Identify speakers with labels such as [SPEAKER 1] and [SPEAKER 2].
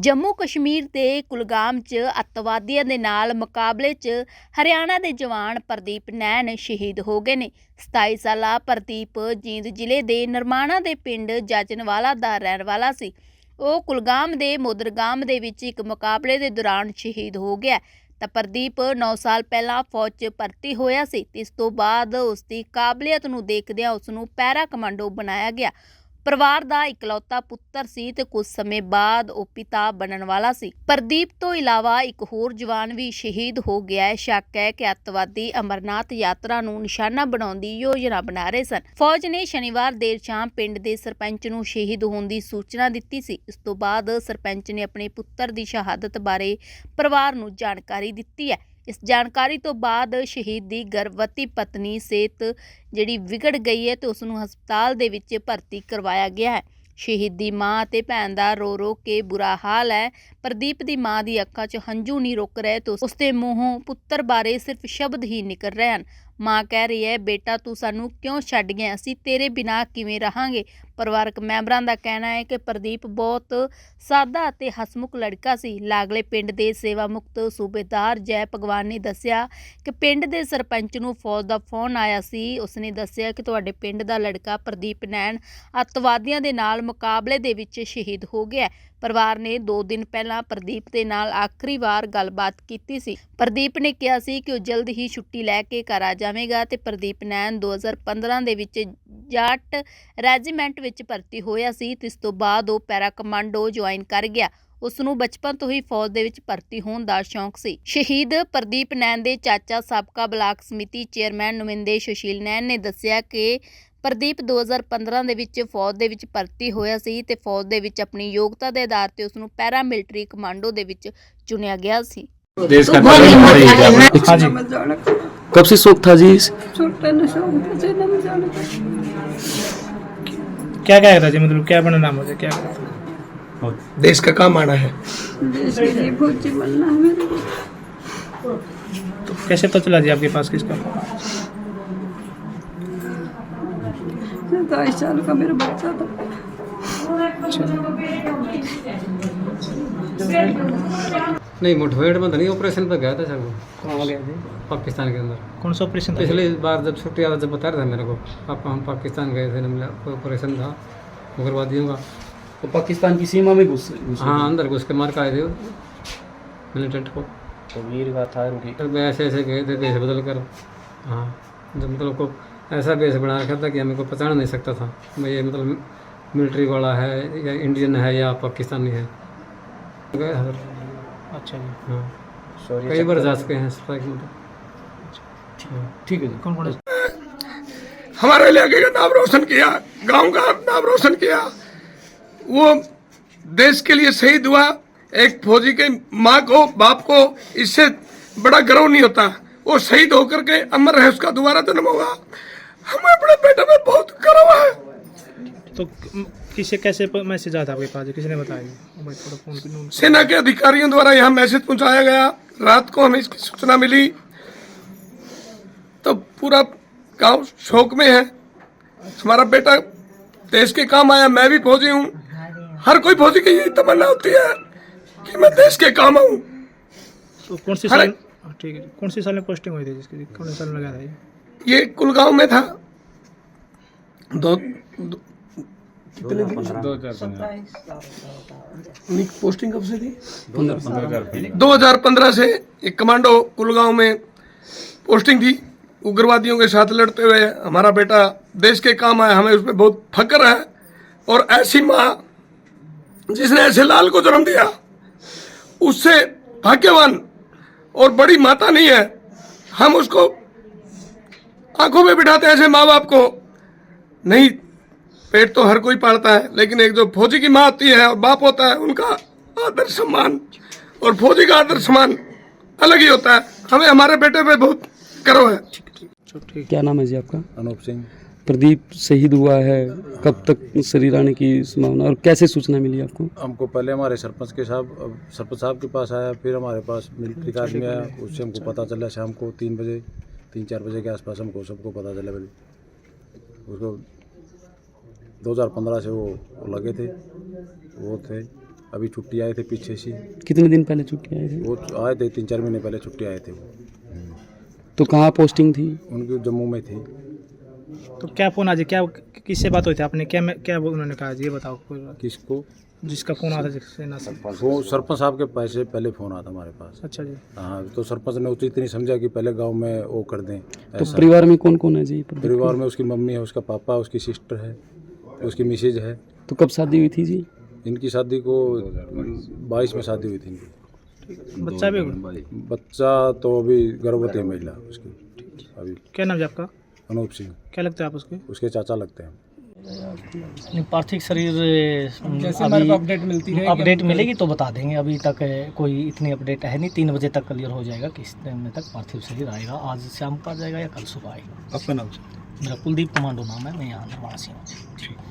[SPEAKER 1] ਜੰਮੂ ਕਸ਼ਮੀਰ ਦੇ ਕੁਲਗਾਮ 'ਚ ਅੱਤਵਾਦੀਆਂ ਦੇ ਨਾਲ ਮੁਕਾਬਲੇ 'ਚ ਹਰਿਆਣਾ ਦੇ ਜਵਾਨ ਪ੍ਰਦੀਪ ਨੈਣ ਸ਼ਹੀਦ ਹੋ ਗਏ ਨੇ। 27 ਸਾਲਾ ਪ੍ਰਦੀਪ ਜੀਂਦ ਜ਼ਿਲ੍ਹੇ ਦੇ ਨਿਰਮਾਣਾ ਦੇ ਪਿੰਡ ਜਾਜਨਵਾਲਾ ਦਾ ਰਹਿਣ ਵਾਲਾ ਸੀ। ਉਹ ਕੁਲਗਾਮ ਦੇ ਮੋਦਰਗਾਮ ਦੇ ਵਿੱਚ ਇੱਕ ਮੁਕਾਬਲੇ ਦੇ ਦੌਰਾਨ ਸ਼ਹੀਦ ਹੋ ਗਿਆ। ਤਾਂ ਪ੍ਰਦੀਪ 9 ਸਾਲ ਪਹਿਲਾਂ ਫੌਜ 'ਚ ਭਰਤੀ ਹੋਇਆ ਸੀ। ਤੇ ਇਸ ਤੋਂ ਬਾਅਦ ਉਸ ਦੀ ਕਾਬਲੀਅਤ ਨੂੰ ਦੇਖਦਿਆਂ ਉਸ ਨੂੰ ਪੈਰਾ ਕਮਾਂਡੋ ਬਣਾਇਆ ਗਿਆ। ਪਰਿਵਾਰ ਦਾ ਇਕਲੌਤਾ ਪੁੱਤਰ ਸੀ ਤੇ ਕੁਝ ਸਮੇਂ ਬਾਅਦ ਉਹ ਪਿਤਾ ਬਣਨ ਵਾਲਾ ਸੀ। ਪ੍ਰਦੀਪ ਤੋਂ ਇਲਾਵਾ ਇੱਕ ਹੋਰ ਜਵਾਨ ਵੀ ਸ਼ਹੀਦ ਹੋ ਗਿਆ ਹੈ। ਸ਼ੱਕ ਹੈ ਕਿ ਅੱਤਵਾਦੀ ਅਮਰਨਾਥ ਯਾਤਰਾ ਨੂੰ ਨਿਸ਼ਾਨਾ ਬਣਾਉਣ ਦੀ ਯੋਜਨਾ ਬਣਾ ਰਹੇ ਸਨ। ਫੌਜ ਨੇ ਸ਼ਨੀਵਾਰ ਦੇਰ ਸ਼ਾਮ ਪਿੰਡ ਦੇ ਸਰਪੰਚ ਨੂੰ ਸ਼ਹੀਦ ਹੋਣ ਦੀ ਸੂਚਨਾ ਦਿੱਤੀ ਸੀ। ਇਸ ਤੋਂ ਬਾਅਦ ਸਰਪੰਚ ਨੇ ਆਪਣੇ ਪੁੱਤਰ ਦੀ ਸ਼ਹਾਦਤ ਬਾਰੇ ਪਰਿਵਾਰ ਨੂੰ ਜਾਣਕਾਰੀ ਦਿੱਤੀ ਹੈ। ਇਸ ਜਾਣਕਾਰੀ ਤੋਂ ਬਾਅਦ ਸ਼ਹੀਦ ਦੀ ਗਰਭਵਤੀ ਪਤਨੀ ਸਿਹਤ ਜਿਹੜੀ ਵਿਗੜ ਗਈ ਹੈ ਤੇ ਉਸ ਨੂੰ ਹਸਪਤਾਲ ਦੇ ਵਿੱਚ ਭਰਤੀ ਕਰਵਾਇਆ ਗਿਆ ਹੈ। ਸ਼ਹੀਦ ਦੀ ਮਾਂ ਅਤੇ ਭੈਣ ਦਾ ਰੋ ਰੋ ਕੇ ਬੁਰਾ ਹਾਲ ਹੈ। ਪ੍ਰਦੀਪ ਦੀ ਮਾਂ ਦੀ ਅੱਖਾਂ 'ਚ ਹੰਝੂ ਨਹੀਂ ਰੁਕ ਰਹੇ ਤੇ ਉਸ ਮੂੰਹੋਂ ਪੁੱਤਰ ਬਾਰੇ ਸਿਰਫ ਸ਼ਬਦ ਹੀ ਨਿਕਲ ਰਹੇ ਹਨ। ਮਾਂ ਕਹਿ ਰਹੀ ਹੈ, ਬੇਟਾ, ਤੂੰ ਸਾਨੂੰ ਕਿਉਂ ਛੱਡ ਗਿਆ? ਅਸੀਂ ਤੇਰੇ ਬਿਨਾਂ ਕਿਵੇਂ ਰਹਾਂਗੇ? ਪਰਿਵਾਰਕ ਮੈਂਬਰਾਂ ਦਾ ਕਹਿਣਾ ਹੈ ਕਿ ਪ੍ਰਦੀਪ ਬਹੁਤ ਸਾਦਾ ਅਤੇ ਹਸਮੁਖ ਲੜਕਾ ਸੀ। ਲਾਗਲੇ ਪਿੰਡ ਦੇ ਸੇਵਾ ਮੁਕਤ ਸੂਬੇਦਾਰ ਜੈ ਭਗਵਾਨ ਨੇ ਦੱਸਿਆ ਕਿ ਪਿੰਡ ਦੇ ਸਰਪੰਚ ਨੂੰ ਫੌਜ ਦਾ ਫੋਨ ਆਇਆ ਸੀ। ਉਸਨੇ ਦੱਸਿਆ ਕਿ ਤੁਹਾਡੇ ਪਿੰਡ ਦਾ ਲੜਕਾ ਪ੍ਰਦੀਪ ਨੈਣ ਅੱਤਵਾਦੀਆਂ ਦੇ ਨਾਲ ਮੁਕਾਬਲੇ ਦੇ ਵਿੱਚ ਸ਼ਹੀਦ ਹੋ ਗਿਆ ਪਰਿਵਾਰ ਨੇ 2 ਦਿਨ ਪਹਿਲਾਂ ਪ੍ਰਦੀਪ ਦੇ ਨਾਲ ਆਖਰੀ ਵਾਰ ਗੱਲਬਾਤ ਕੀਤੀ ਸੀ। ਪ੍ਰਦੀਪ ਨੇ ਕਿਹਾ ਸੀ ਕਿ ਉਹ ਜਲਦ ਹੀ ਛੁੱਟੀ ਲੈ ਕੇ ਘਰ ਆ ਜਾਵੇਗਾ ਤੇ ਪ੍ਰਦੀਪ ਨੈਣ 2015 ਦੇ ਵਿੱਚ ਜਾਟ ਰੈਜੀਮੈਂਟ ਵਿੱਚ ਭਰਤੀ ਹੋਇਆ ਸੀ ਤੇ ਇਸ ਤੋਂ ਬਾਅਦ ਉਹ ਪੈਰਾ ਕਮਾਂਡੋ ਜੁਆਇਨ ਕਰ ਗਿਆ ਉਸ ਨੂੰ ਬਚਪਨ ਤੋਂ ਹੀ ਫੌਜ ਦੇ ਵਿੱਚ ਭਰਤੀ ਹੋਣ ਦਾ ਸ਼ੌਂਕ ਸੀ ਸ਼ਹੀਦ ਪ੍ਰਦੀਪ ਨੈਣ ਦੇ ਚਾਚਾ ਸਾਬਕਾ ਬਲਾਕ ਸਮਿਤੀ ਚੇਅਰਮੈਨ ਨੁਮਿੰਦੇ ਸੁਸ਼ੀਲ ਨੈਣ ਨੇ ਦੱਸਿਆ ਕਿ ਪ੍ਰਦੀਪ 2015 ਦੇ ਵਿੱਚ ਫੌਜ ਦੇ ਵਿੱਚ ਭਰਤੀ ਹੋਇਆ ਸੀ ਤੇ ਫੌਜ ਦੇ ਵਿੱਚ ਆਪਣੀ ਯੋਗਤਾ ਦੇ ਆਧਾਰ ਤੇ ਉਸ ਨੂੰ ਪੈਰਾ ਮਿਲਟਰੀ ਕਮਾਂਡੋ ਦੇ ਵਿੱਚ ਚੁਣਿਆ ਗਿਆ ਸੀ
[SPEAKER 2] देश का कल्याण करेगी
[SPEAKER 3] हाँ जी
[SPEAKER 4] जन्म जाने का
[SPEAKER 3] कब से शौक था जी
[SPEAKER 4] छोटे न शौक था जन्म जाने का
[SPEAKER 2] क्या क्या था जी? मतलब क्या बना नाम होता क्या करता
[SPEAKER 5] देश का काम आना है।
[SPEAKER 4] देश के लिए फौजी बनना है मेरे को
[SPEAKER 2] तो कैसे पता चला जी आपके पास किसका?
[SPEAKER 4] सताईस साल का मेरा बच्चा था।
[SPEAKER 6] नहीं मुठभेड़ में तो नहीं ऑपरेशन पे गया था सर वो।
[SPEAKER 2] कहाँ गया जी
[SPEAKER 6] पाकिस्तान के अंदर।
[SPEAKER 2] कौन सा ऑपरेशन था?
[SPEAKER 6] पिछली बार जब छुट्टी आता जब बता रहे थे मेरे को पापा हम पाकिस्तान गए थे ना कोई ऑपरेशन था उग्रवादियों का।
[SPEAKER 3] तो पाकिस्तान की सीमा में घुस
[SPEAKER 6] हाँ अंदर घुस के मार के आए थे मिलिटेंट को।
[SPEAKER 3] तो वीर गाथा है उनकी।
[SPEAKER 6] ऐसे ऐसे गए थे वेश बदल कर। हाँ जब मतलब को ऐसा वेश बना रखा था कि हमें को पहचान नहीं सकता था। भाई ये मतलब मिलिट्री वाला है या इंडियन है या पाकिस्तानी है। गए हर
[SPEAKER 2] अच्छा जी।
[SPEAKER 6] हाँ।
[SPEAKER 3] सॉरी
[SPEAKER 6] कई बार जा चुके हैं स्ट्राइक में तो
[SPEAKER 3] ठीक है जी।
[SPEAKER 2] कौन कौन
[SPEAKER 5] हमारे इलाके का नाम रोशन किया गाँव का नाम रोशन किया वो देश के लिए शहीद हुआ एक फौजी के माँ को बाप को इससे बड़ा गर्व नहीं होता। वो शहीद होकर के अमर रहे उसका दोबारा जन्म होगा। हमें अपने बेटे में बहुत गर्व है।
[SPEAKER 2] तो किसे कैसे मैसेज आता आपके पास? किसी ने बताया
[SPEAKER 5] सेना के अधिकारियों द्वारा यहाँ मैसेज पहुँचाया गया। रात को हमें इसकी सूचना मिली। तो पूरा गाँव शोक में है। हमारा बेटा देश के काम आया मैं भी फौजी हूँ। हर कोई फौजी की यही तमन्ना होती है कि मैं देश के काम आऊँ।
[SPEAKER 2] तो कौन सी साल हाँ, ठीक है। कौन सी साल में पोस्टिंग हुई थी जिसकी? कौन से साल में गया था ये?
[SPEAKER 5] ये कुलगांव में था। दो, दो कितने दिन? नहीं, पोस्टिंग कब से थी? 2015 से एक कमांडो कुलगांव में पोस्टिंग थी। उग्रवादियों के साथ लड़ते हुए हमारा बेटा देश के काम आया हमें उसमें बहुत फक्र है। और ऐसी माँ जिसने ऐसे लाल को जन्म दिया उससे भाग्यवान और बड़ी माता नहीं है। हम उसको आँखों में बिठाते हैं ऐसे माँ बाप को। नहीं पेट तो हर कोई पालता है लेकिन एक जो फौजी की माँ होती है और बाप होता है उनका आदर सम्मान और फौजी का आदर सम्मान अलग ही होता है। हमें हमारे बेटे पे बहुत गर्व है।
[SPEAKER 3] क्या नाम है जी आपका?
[SPEAKER 7] अनूप सिंह।
[SPEAKER 3] प्रदीप शहीद हुआ है कब तक शरीर आने की संभावना और कैसे सूचना मिली आपको?
[SPEAKER 7] हमको पहले हमारे सरपंच के साहब सरपंच साहब के पास आया फिर हमारे पास मिलिट्री का आदमी आया उससे हमको पता चला शाम को तीन बजे तीन चार बजे के आसपास हमको सबको पता चला फिर उसको 2015 से वो लगे थे वो थे। अभी छुट्टी आए थे पीछे से।
[SPEAKER 3] कितने दिन पहले छुट्टी आए थे?
[SPEAKER 7] वो आए थे तीन चार महीने पहले छुट्टी आए थे वो।
[SPEAKER 3] तो कहाँ पोस्टिंग थी?
[SPEAKER 7] उनकी जम्मू में थी।
[SPEAKER 2] तो क्या फ़ोन आज क्या किससे बात हुई थी आपने? क्या क्या वो उन्होंने कहा ये बताओ कोई बात।
[SPEAKER 7] किसको?
[SPEAKER 2] जिसका फ़ोन आता जिससे ना
[SPEAKER 7] वो सरपंच साहब के पैसे पहले फ़ोन आता हमारे पास।
[SPEAKER 2] अच्छा जी।
[SPEAKER 7] हाँ तो सरपंच ने उचित नहीं समझा कि पहले गाँव में वो कर दें।
[SPEAKER 3] तो परिवार में कौन कौन है जी?
[SPEAKER 7] परिवार में उसकी मम्मी है उसका पापा उसकी सिस्टर है। उसकी मिसेज है।
[SPEAKER 3] तो कब शादी हुई थी जी?
[SPEAKER 7] इनकी शादी को बाईस में शादी हुई थी इनकी।
[SPEAKER 2] बच्चा भी
[SPEAKER 7] बच्चा तो अभी गर्भवती है महिला उसकी। अभी
[SPEAKER 2] क्या नाम है आपका?
[SPEAKER 7] अनूप सिंह।
[SPEAKER 2] क्या लगता है आप उसके?
[SPEAKER 7] उसके चाचा लगते हैं।
[SPEAKER 8] पार्थिव शरीर जैसे हमारे अपडेट मिलती है अपडेट मिलेगी तो बता देंगे। अभी तक कोई इतनी अपडेट है नहीं। तीन बजे तक क्लियर हो जाएगा किस टाइम में तक पार्थिव शरीर आएगा। आज शाम को आ जाएगा या कल सुबह आएगा।
[SPEAKER 7] आपका नाम?
[SPEAKER 8] मेरा कुलदीप कमांडो नाम है। मैं यहाँ निर्वासी हूँ।